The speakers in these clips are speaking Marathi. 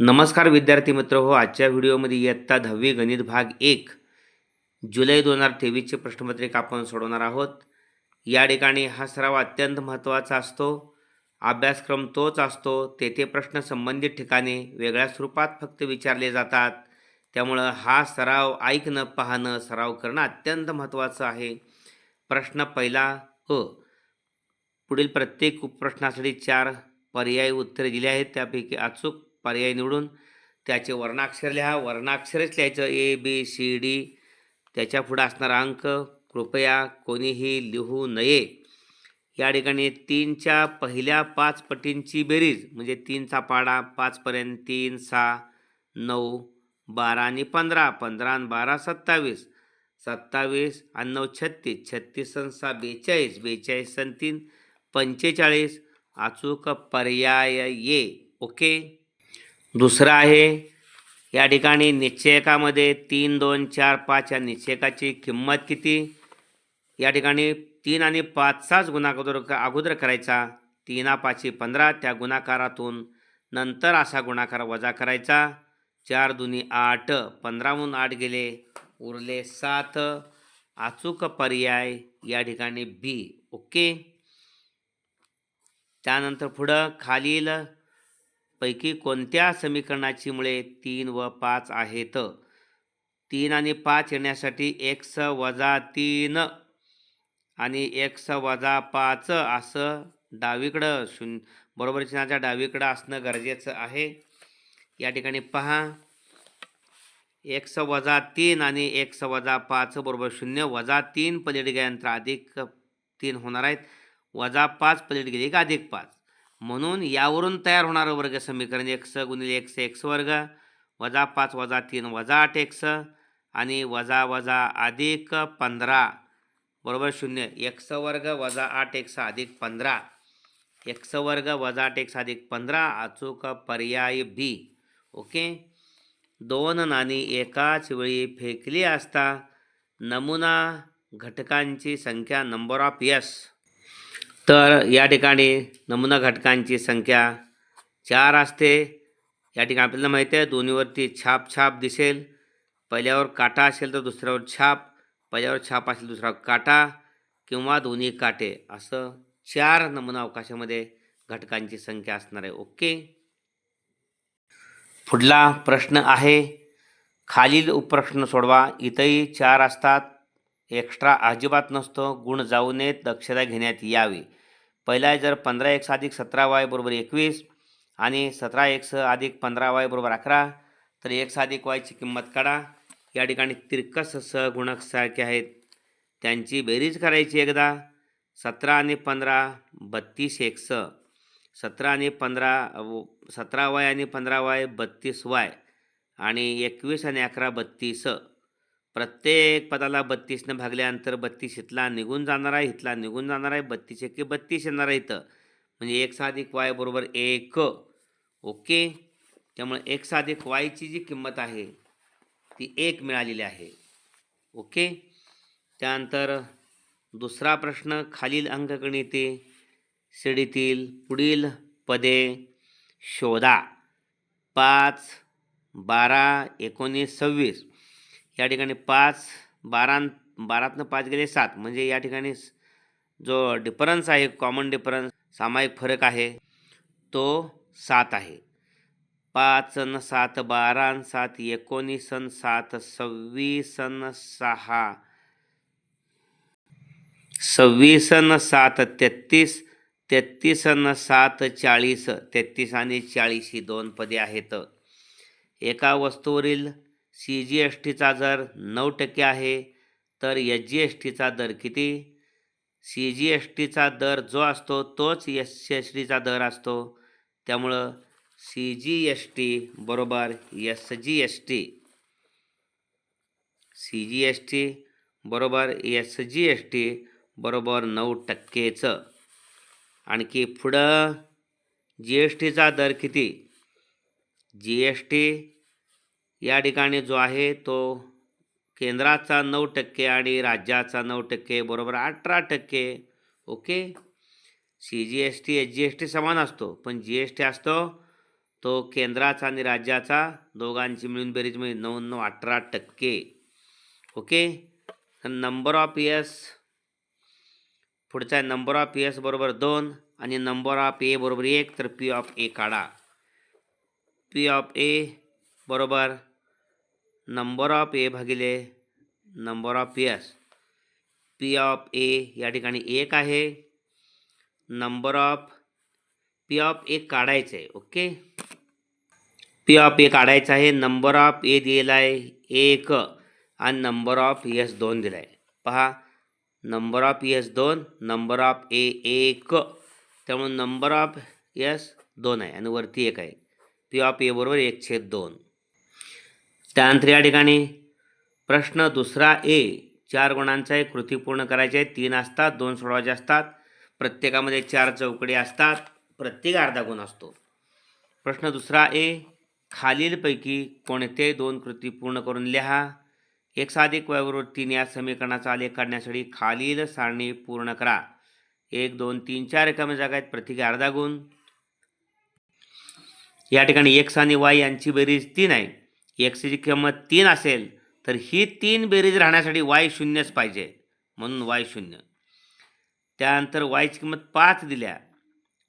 नमस्कार विद्यार्थी मित्र हो आजच्या व्हिडिओमध्ये इयत्ता दहावी गणित भाग एक जुलै दोन हजार तेवीसचे प्रश्नपत्रिका आपण सोडवणार आहोत. या ठिकाणी हा सराव अत्यंत महत्त्वाचा असतो. अभ्यासक्रम तोच असतो तेथे प्रश्न संबंधित ठिकाणी वेगळ्या स्वरूपात फक्त विचारले जातात. त्यामुळं हा सराव ऐकणं पाहणं सराव करणं अत्यंत महत्त्वाचं आहे. प्रश्न पहिला अ. पुढील प्रत्येक उपप्रश्नासाठी चार पर्यायी उत्तरे दिली आहेत. त्यापैकी अचूक पर्याय निवडून त्याचे वर्णाक्षर लिहा. वर्णाक्षरच लिहायचं. ए बी सी डी त्याच्या पुढं असणारा अंक कृपया कोणीही लिहू नये. या ठिकाणी तीनच्या पहिल्या पाच पटींची बेरीज म्हणजे तीनचा पाडा पाचपर्यंत तीन सहा नऊ बारा आणि पंधरा. पंधरा आणि बारा सत्तावीस. सत्तावीस आणि नऊ छत्तीस. छत्तीस आणि सहा बेचाळीस. बेचाळीस आणि तीन पंचेचाळीस. अचूक पर्याय ये ओके? दुसरं आहे या ठिकाणी निश्चयकामध्ये तीन दोन चार पाच या निश्चयकाची किंमत किती? या ठिकाणी तीन आणि पाचचाच गुणाकार अगोदर करायचा. तीना पाचशे पंधरा त्या गुणाकारातून नंतर असा गुणाकार वजा करायचा. चार दुनी आठ पंधराहून आठ गेले उरले सात. अचूक पर्याय या ठिकाणी बी. ओके? त्यानंतर पुढं खालील पैकी कोणत्या समीकरणाची मुळे तीन व पाच आहेत? तीन आणि पाच येण्यासाठी एक्स वजा तीन आणि एक्स वजा पाच असं डावीकडं शून्य बरोबर चिन्हाच्या डावीकडं असणं गरजेचं आहे. या ठिकाणी पहा. एक्स वजा तीन आणि एक्स वजा पाच बरोबर शून्य वजा तीन पलीड गेल्यानंतर अधिक तीन होणार आहेत. वजा पाच पलीड गेली का अधिक पाच. म्हणून यावरून तयार होणारं वर्ग समीकरण एक्स गुणिले एक्स एक्स वर्ग वजा पाच वजा तीन वजा आठ एक्स आणि वजा वजा अधिक पंधरा. बरोबर शून्य. एक्स वर्ग वजा आठ एक्स अधिक पंधरा. एक्स वर्ग वजा आठ एक्स अधिक पंधरा अचूक पर्याय बी. ओके? दोन नाणी एकाच वेळी फेकली असता नमुना घटकांची संख्या नंबर ऑफ यस तर या ठिकाणी नमुना घटकांची संख्या चार असते. या ठिकाणी आपल्याला माहिती आहे दोन्हीवरती छाप छाप दिसेल. पहिल्यावर काटा असेल तर दुसऱ्यावर छाप. पहिल्यावर छाप असेल दुसऱ्यावर काटा किंवा दोन्ही काटे. असं चार नमुना अवकाशामध्ये घटकांची संख्या असणार आहे. ओके? पुढला प्रश्न आहे. खालील उपप्रश्न सोडवा. इथंही चार असतात. एक्स्ट्रा अजिबात नसतो. गुण जाऊ नयेत. दक्षता घेण्यात यावी. पहिला आहे जर पंधरा एक्स अधिक सतरा वाय बरोबर एकवीस आणि सतरा एक्स अधिक पंधरा वाय बरोबर अकरा तर एक्स अधिक वायची किंमत काढा. या ठिकाणी तिरकस सहगुणक सारखे आहेत. त्यांची बेरीज करायची एकदा. सतरा आणि पंधरा बत्तीस एक्स. सतरा आणि पंधरा सतरा वाय आणि पंधरा वाय बत्तीस वाय आणि एकवीस आणि अकरा बत्तीस. प्रत्येक पदाला बत्तीसनं भागल्यानंतर बत्तीस इथला निघून जाणार आहे इथला निघून जाणार आहे बत्तीस एक बत्तीस येणार आहे इथं. म्हणजे एक साधिक वाय बरोबर एक. ओके? त्यामुळे एक साधिक वायची जी किंमत आहे ती एक मिळालेली आहे. ओके? त्यानंतर दुसरा प्रश्न खालील अंकगणिते शिडीतील पुढील पदे शोधा. पाच बारा एकोणीस सव्वीस. या ठिकाणी पाच बारा बारातनं पाच गेले सात. म्हणजे या ठिकाणी जो डिफरन्स आहे कॉमन डिफरन्स सामायिक फरक आहे तो सात आहे. पाच न सात बारा न सात एकोणीस न सात सव्वीस न सहा. सव्वीस न सात तेहत्तीस तेहत्तीस न सात चाळीस. तेहत्तीस आणि चाळीस ही दोन पदे आहेत. एका वस्तूवरील सी जी एस टीचा दर नऊ टक्के आहे तर एच जी एस टीचा दर किती सी जी एस टीचा दर जो असतो तोच एस एस टीचा दर असतो त्यामुळं सी जी एस टी बरोबर S G S T C G S T बरोबर एस जी एस टी बरोबर नऊ टक्केचं आणखी पुढं जी एस टीचा दर किती जी एस टी या ठिकाणी जो आहे तो केंद्राचा नऊ टक्के आणि राज्याचा नऊ टक्के बरोबर अठरा टक्के okay? C G S T H G S T समान असतो पण जी एस टी असतो तो केंद्राचा आणि राज्याचा दोघांची मिळून बेरीज म्हणजे नऊ अठरा टक्के ओके? नंबर ऑफ इयर्स पुढचा आहे नंबर ऑफ इयर्स बरोबर दोन आणि नंबर ऑफ ए बरोबर एक तर पी ऑफ ए काढा. पी ऑफ ए बरोबर नंबर ऑफ ए भागिले number of S P of A या ठिकाणी एक आहे. Number of P of A काढायचं आहे ओके? पी ऑफ ए काढायचं आहे नंबर ऑफ ए दिलेला आहे एक आणि नंबर ऑफ एस दोन दिला आहे पहा नंबर ऑफ एस दोन नंबर ऑफ ए एक. त्यामुळे नंबर ऑफ एस दोन आहे आणि वरती एक आहे. पी ऑफ ए बरोबर एक छेद दोन. त्यानंतर या ठिकाणी प्रश्न दुसरा ए चार गुणांचा एक कृती पूर्ण करायची आहे. तीन असतात दोन सोडवायचे असतात. प्रत्येकामध्ये चार चौकडी असतात. प्रत्येक अर्धा गुण असतो. प्रश्न दुसरा ए खालीलपैकी कोणते दोन कृती पूर्ण करून लिहा? एक साधिक वयाबरोबर तीन या समीकरणाचा आलेख काढण्यासाठी खालील सारणी पूर्ण करा. एक दोन तीन चार रिकाम्या जागा आहेत. प्रत्येकी अर्धा गुण. या ठिकाणी एक्स आणि वाय यांची बेरीज तीन आहे. एक्सची किंमत तीन असेल तर ही तीन बेरीज राहण्यासाठी वाय शून्यच पाहिजे. म्हणून वाय शून्य. त्यानंतर वायची किंमत पाच दिल्या.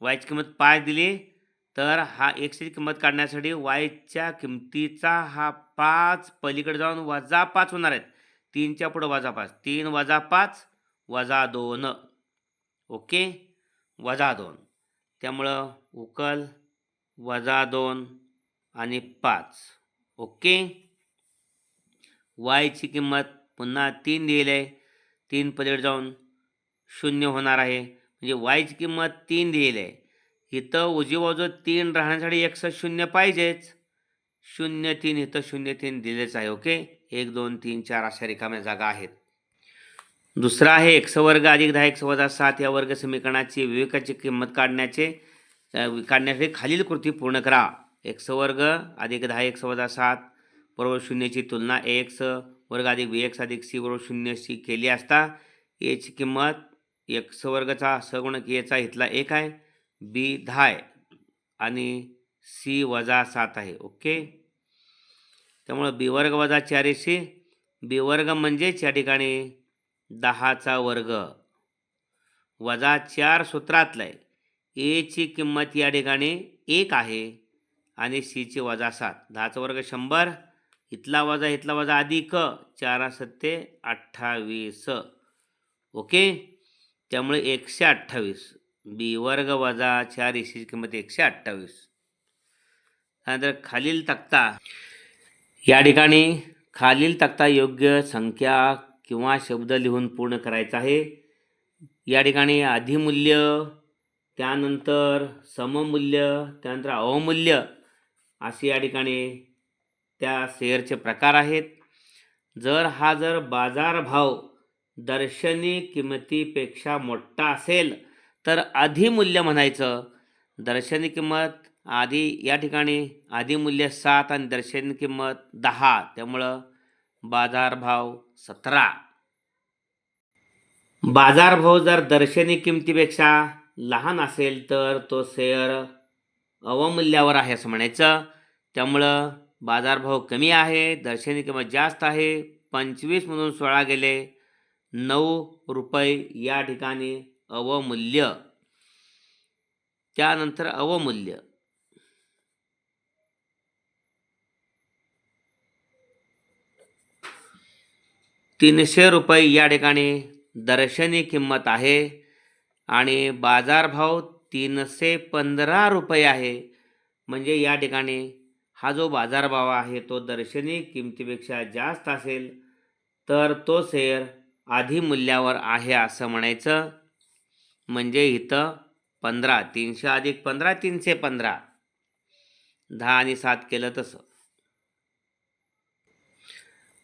वायची किंमत पाच दिली तर हा एक्सची किंमत काढण्यासाठी वायच्या किमतीचा हा पाच पलीकडे जाऊन वजा पाच होणार आहेत. तीनच्या पुढं वजा पाच. तीन वजा पाच वजा दोन. ओके? वजा दोन. त्यामुळं उकल वजा दोन आणि पाच. ओके. वायची किंमत पुन्हा तीन दिली आहे. तीन पलीकडे जाऊन शून्य होणार आहे. म्हणजे वायची किंमत तीन दिली आहे. इथं उजवी बाजू तीन राहण्यासाठी एकसष्ट शून्य पाहिजेच. शून्य तीन इथं शून्य तीन दिलेच आहे. ओके? एक दोन तीन चार अशा रिकाम्या जागा आहेत. दुसरा आहे एक्स वर्ग अधिक दहा एक्स वजा सात या वर्ग समीकरणाची विवेकाची किंमत काढण्याचे काढण्यासाठी खालील कृती पूर्ण करा. एक्स वर्ग अधिक दहा एक्स वजा सात बरोबर शून्याची तुलना एक्स वर्ग अधिक बी एक्स अधिक सी बरोबर शून्यशी केली असता एची किंमत एक्स वर्गचा सगुणक एचा इथला एक आहे बी दहा आहे आणि सी वजा सात आहे ओके? त्यामुळं बी वर्ग वजा चार सी बी वर्ग म्हणजेच या ठिकाणी दहाचा वर्ग. वजा चार सूत्रातलं आहे एची किंमत या ठिकाणी एक आहे आणि सीचे वजा सात. दहाचा वर्ग शंभर. इथला वजा इथला वजा अधिक. चार सत्ते अठ्ठावीस. ओके? त्यामुळे एकशे अठ्ठावीस. बी वर्ग वजा चार एसीची किंमत एकशे अठ्ठावीस. त्यानंतर खालील तक्ता. या ठिकाणी खालील तक्ता योग्य संख्या किंवा शब्द लिहून पूर्ण करायचा आहे. या ठिकाणी अधिमूल्य त्यानंतर सममूल्य त्यानंतर अवमूल्य असे या ठिकाणी त्या शेअरचे प्रकार आहेत. जर हा जर बाजारभाव दर्शनी किंमतीपेक्षा मोठा असेल तर अधिमूल्य म्हणायचं. दर्शनी किंमत आधी या ठिकाणी आधी सात आणि दर्शनी किंमत दहा. त्यामुळं बाजारभाव सतरा. बाजारभाव जर दर्शनी किमतीपेक्षा लहान असेल तर तो शेअर अवमूल्यावर आहे असं म्हणायचं. त्यामुळं बाजारभाव कमी आहे दर्शनी किंमत जास्त आहे. पंचवीस म्हणून सोळा गेले नऊ रुपये या ठिकाणी अवमूल्य. त्यानंतर अवमूल्य. तीनशे रुपये या ठिकाणी दर्शनी किंमत आहे आणि बाजारभाव तीनशे पंधरा रुपये आहे. म्हणजे या ठिकाणी हा जो बाजारभाव आहे तो दर्शनी किमतीपेक्षा जास्त असेल तर तो शेअर आधी मूल्यावर आहे असं म्हणायचं. म्हणजे इथं पंधरा तीनशे अधिक पंधरा तीनशे पंधरा. दहा आणि सात केलं तसं.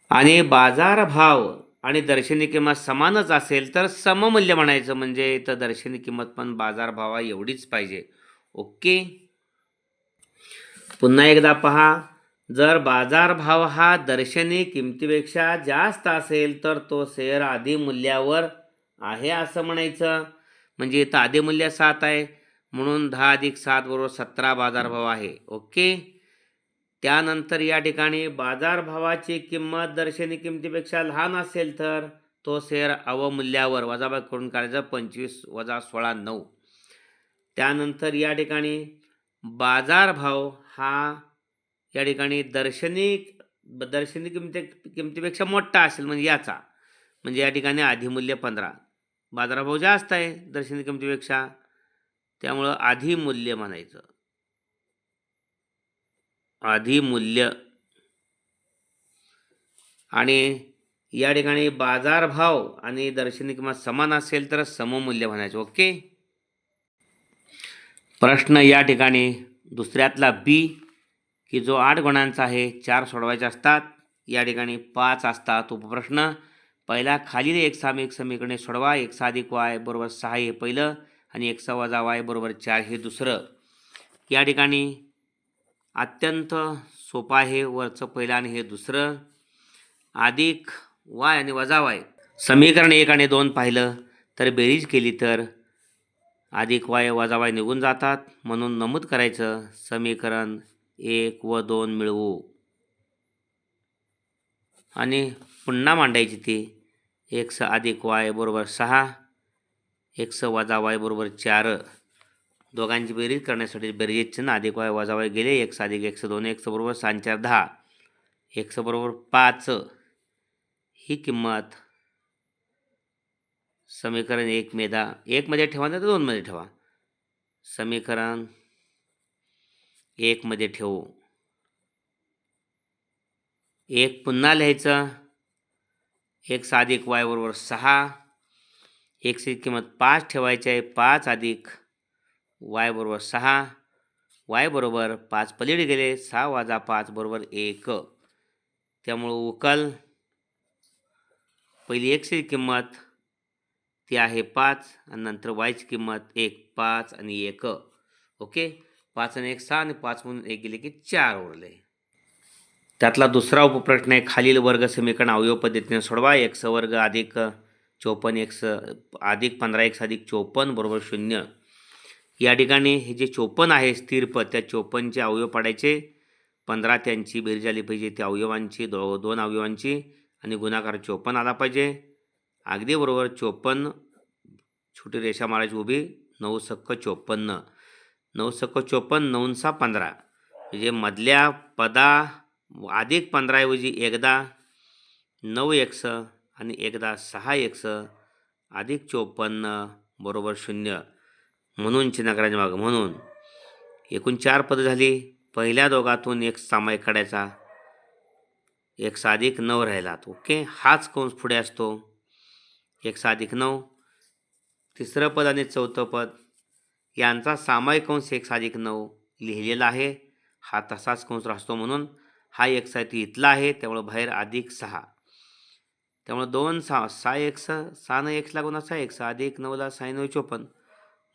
आणि बाजारभाव आणि दर्शनी किंमत समानच असेल तर सममूल्य म्हणायचं म्हणजे इथं दर्शनी किंमत पण बाजारभावा एवढीच पाहिजे. ओके? पुन्हा एकदा पहा. जर बाजारभाव हा दर्शनी किमतीपेक्षा जास्त असेल तर तो शेअर आधी मूल्यावर आहे असं म्हणायचं. म्हणजे इथं आधी मूल्य सात आहे. म्हणून दहा अधिक सात बरोबर सतरा बाजारभाव आहे. ओके? त्यानंतर या ठिकाणी बाजारभावाची किंमत दर्शनी किमतीपेक्षा लहान असेल तर तो शेअर अवमूल्यावर वजाबाग करून काढायचा पंचवीस वजा सोळा नऊ. त्यानंतर या ठिकाणी बाजारभाव हा या ठिकाणी दर्शनी दर्शनी किमती किमतीपेक्षा मोठा असेल म्हणजे याचा. म्हणजे या ठिकाणी आधीमूल्य पंधरा. बाजारभाव जास्त आहे दर्शनी किमतीपेक्षा. त्यामुळं आधी मूल्य म्हणायचं. आधी मूल्य आणि या ठिकाणी बाजारभाव आणि दर्शनी किंमत समान असेल तर सममूल्य म्हणायचं. ओके? प्रश्न या ठिकाणी दुसऱ्यातला बी की जो आठ गुणांचा आहे चार सोडवायचे असतात. या ठिकाणी पाच असतात उपप्रश्न. पहिला खालील एक सामिक समीकरणे सोडवा. एक साधिक वाय बरोबर सहा हे पहिलं आणि एक वजा वाय बरोबर चार हे दुसरं. या ठिकाणी अत्यंत सोपं आहे वरचं पहिलं आणि हे दुसरं. अधिक वाय आणि वजा वाय. समीकरण एक आणि दोन पाहिलं तर बेरीज केली तर अधिक वाय वजा वाय निघून जातात. म्हणून नमूद करायचं समीकरण एक व दोन मिळवू. आणि पुन्हा मांडायची ती. एक्स अधिक वाय बरोबर सहा एक्स वजा वाय बरोबर चार. दोघांची बेरीज करण्यासाठी बेरीज ना अधिक वाय वजा वाय गेले एक्स अधिक एक्स दोन एक्स बरोबर सहा चार दहा. एक्स बरोबर पाच. ही किंमत समीकरण एक मेधा. एकमध्ये ठेवा नाही तर दोनमध्ये ठेवा. समीकरण एकमध्ये ठेवू. एक पुन्हा लिहायचं. एक अधिक वाय बरोबर सहा. एकची किंमत पाच ठेवायची आहे. पाच अधिक वाय बरोबर सहा वाय बरोबर पाच पलीड गेले सहा वाजा पाच बरोबर एक. त्यामुळं उकल. पहिली एक्सची किंमत ती आहे पाच आणि नंतर वायची किंमत एक पाच आणि एक. ओके? पाच आणि एक सहा आणि पाच म्हणून एक गेले की चार उरले. त्यातला दुसरा उपप्रश्न आहे खालील वर्ग समीकरण अवयव पद्धतीने सोडवा. एक्स वर्ग अधिक चोपन्न एक्स अधिक पंधरा एक्स अधिक चोपन्न बरोबर शून्य. या ठिकाणी हे जे चोपन्न आहे स्थिरपद त्या चोपन्नचे अवयव पाडायचे. पंधरा त्यांची बेरीज आली पाहिजे त्या अवयवांची दो दोन अवयवांची आणि गुणाकार चोपन्न आला पाहिजे. अगदी बरोबर चोपन्न छोटी रेषा मारायची उभी नऊ सक्क चोपन्न. नऊ सक्क चोपन्न नऊनसा पंधरा. म्हणजे मधल्या पदा अधिक पंधराऐवजी एकदा नऊ एकस आणि एकदा सहा एकस अधिक चोपन्न बरोबर शून्य. म्हणून चिन्ह करायचे मागं म्हणून. एकूण चार पदं झाली. पहिल्या दोघातून एक सामायिक काढायचा. एक साधिक नऊ राहिलात ओके? हाच कंस पुढे असतो. एक साधिक नऊ. तिसरं पद आणि चौथं पद. यांचा सामायिक कंस एक साधिक नऊ लिहिलेला आहे. हा तसाच कंस असतो म्हणून हा एक साहित्य इथला आहे. त्यामुळं बाहेर अधिक सहा. त्यामुळं दोन सहा. सहा एक सहा सहा न एक लागून असा एक सहा अधिक नऊला सहा नऊ चोपन्न.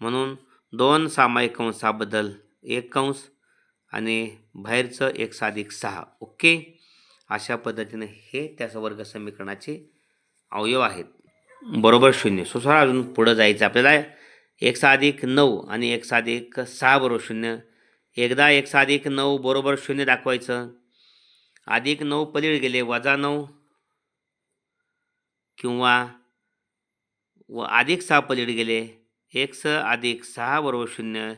म्हणून दोन सामायिक कंसाबद्दल एक कंस आणि बाहेरचं एक साधिक सहा. ओके? अशा पद्धतीने हे त्याच वर्ग समीकरणाचे अवयव आहेत. बरोबर शून्य. सुसार अजून पुढं जायचं आपल्याला. एक साधिक नऊ आणि एक साधिक सहा बरोबर शून्य. एकदा एक साधिक नऊ बरोबर शून्य दाखवायचं. अधिक नऊ पलीड गेले वजा नऊ किंवा व अधिक सहा पलीड गेले एक्स अधिक सहा बरोबर शून्य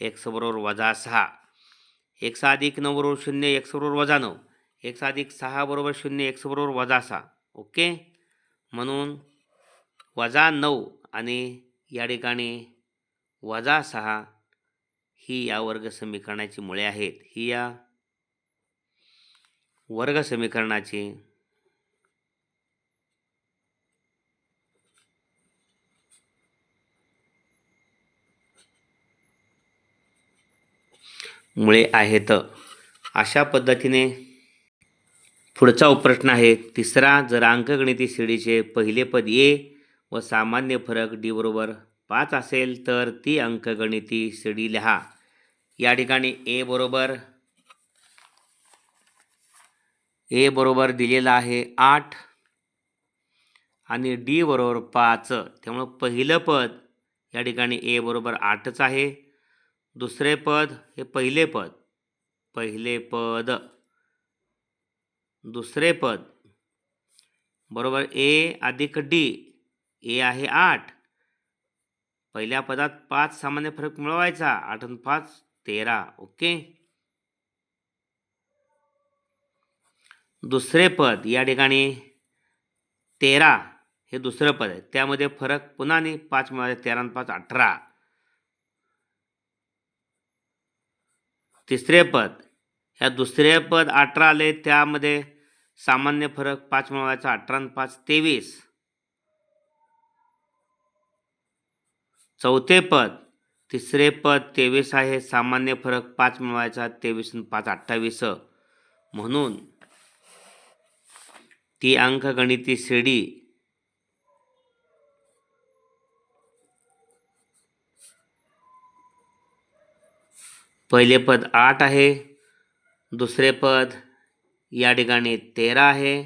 एक्स बरोबर वजा सहा. एक्स अधिक नऊ बरोबर शून्य एक्स बरोबर वजा नऊ. एक्स अधिक सहा बरोबर शून्य एक्स बरोबर वजा सहा. ओके? म्हणून वजा नऊ आणि या ठिकाणी वजा सहा ही या वर्ग समीकरणाची मुळे आहेत. ही या वर्ग समीकरणाची मुळे आहेत. अशा पद्धतीने पुढचा उपप्रश्न आहे. तिसरा जर अंकगणिती श्रेणीचे पहिले पद ए व सामान्य फरक डी बरोबर पाच असेल तर ती अंकगणिती श्रेणी लिहा. या ठिकाणी ए बरोबर ए बरोबर दिलेला आहे आठ आणि डी बरोबर पाच. त्यामुळं पहिलं पद या ठिकाणी ए बरोबर आठच आहे. दुसरे पद हे पहिले पद. पहिले पद. दुसरे पद. बरोबर ए अधिक डी. ए आहे आठ. पहिल्या पदात पाच सामान्य फरक मिळवायचा. आठ आणि पाच तेरा. ओके? दुसरे पद या ठिकाणी तेरा हे दुसरं पद आहे. त्यामध्ये फरक पुन्हा आणि पाच मिळवायचे तेरा आणि पाच अठरा. तिसरे पद. ह्या दुसरे पद अठरा आले त्यामध्ये सामान्य फरक पाच मिळवायचा अठरा आणि पाच तेवीस. चौथे पद तिसरे पद तेवीस आहे सामान्य फरक पाच मिळवायचा तेवीस आणि पाच अठ्ठावीस. म्हणून ती अंकगणिती श्रेणी पहिले पद आठ आहे दुसरे पद या ठिकाणी तेरा आहे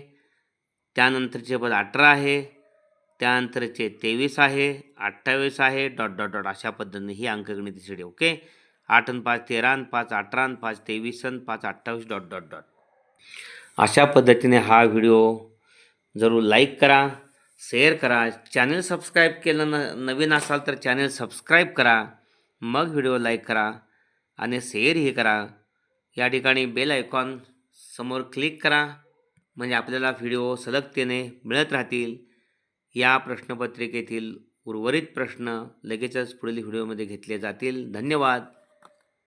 त्यानंतरचे पद अठरा आहे त्यानंतरचे तेवीस आहे अठ्ठावीस आहे डॉट डॉट डॉट अशा पद्धतीने ही अंकगणिती शिडी ओके? आठ आणि पाच तेरा आणि पाच अठरा आणि पाच तेवीस आणि पाच अठ्ठावीस डॉट डॉट डॉट. अशा पद्धतीने हा व्हिडिओ जरूर लाईक करा शेअर करा चॅनल सबस्क्राईब केलं न नवीन असाल तर चॅनल सबस्क्राईब करा मग व्हिडिओ लाईक करा. आणि शेअरही करा. या ठिकाणी बेल आयकॉन समोर क्लिक करा. म्हणजे आपल्याला व्हिडिओ सलगतेने मिळत राहतील. या प्रश्नपत्रिकेतील उर्वरित प्रश्न लगेचच पुढील व्हिडिओमध्ये घेतले जातील. धन्यवाद.